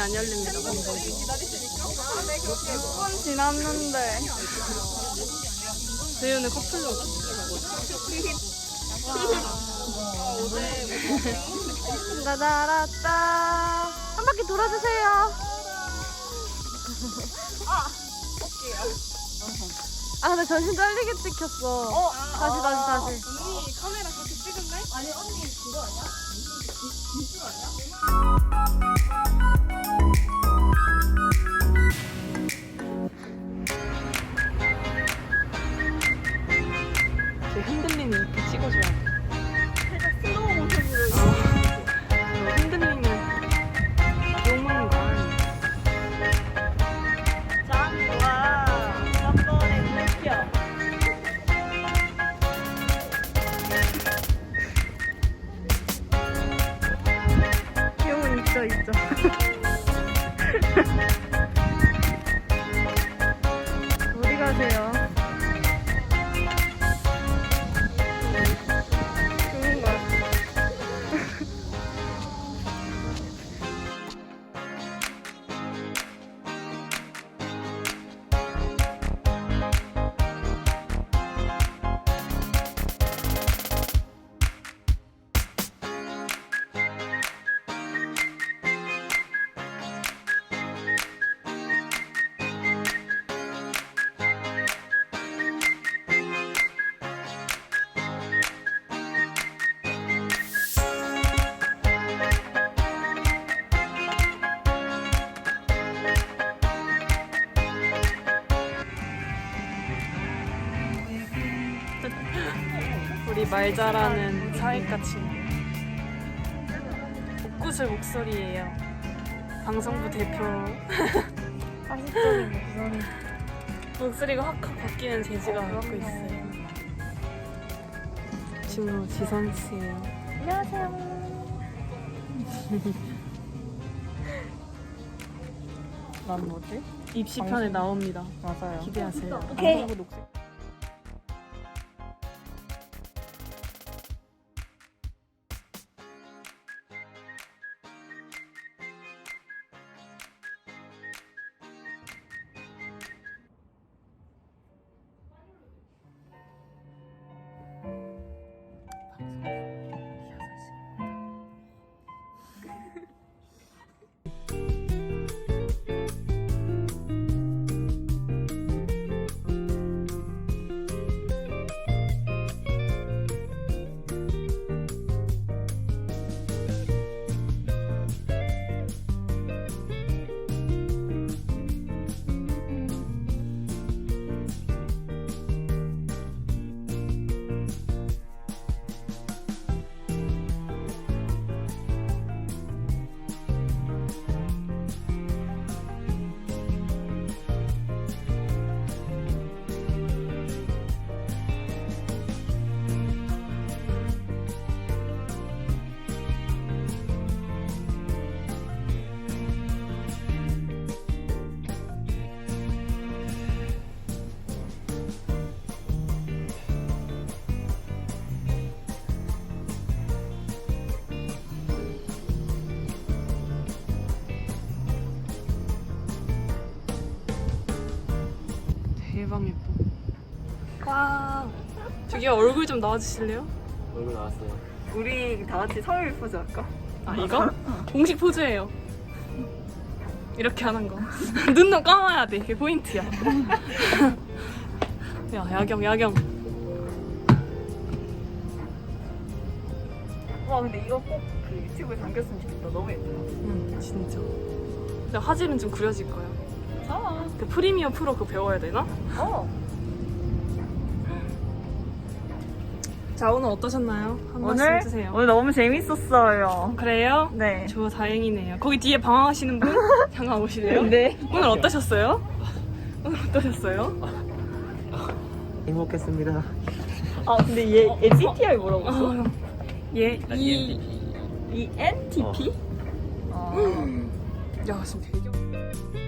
안 열립니다. 방송이. 6분 지났는데. 재윤은 커플로. 나다라따. 한 바퀴 돌아주세요. 아, 근데 전신 떨리게 찍혔어. 다시, 다시, 다시. 언니 카메라 그렇게 찍은데? 제 우리 말 잘하는 사회과 친구. 옥구슬 목소리예요. 방송부 대표. 목소리. 목소리가 확확 바뀌는 재주가 갖고 있어요. 친구 지선 씨예요. 안녕하세요. 난 뭐지? 입시편에 방송. 나옵니다. 맞아요. 기대하세요. 오케이. 와. 저기요 얼굴 좀 나와주실래요? 얼굴 나왔어요. 우리 다 같이 서울 포즈 할까? 아 이거? 공식 포즈예요. 이렇게 하는 거. 눈도 감아야 돼. 그게 포인트야. 야 야경 야경. 와 근데 이거 꼭 그 유튜브에 담겼으면 좋겠다. 너무 예쁘다. 응 진짜. 근데 화질은 좀 구려질 거야. 아. 그 프리미어 프로 그거 배워야 되나? 어. 자 오늘 어떠셨나요? 한 오늘 말씀 해주세요. 오늘 너무 재밌었어요. 그래요? 네. 저 다행이네요. 거기 뒤에 방황하시는 분 잠깐 오실래요? 네. 오늘 어떠셨어요? 오늘 어떠셨어요? 행복했습니다. 아 근데 얘 MBTI 뭐라고 했어? 어, 예, 이, ENTP? 어. 야, 지금 되게.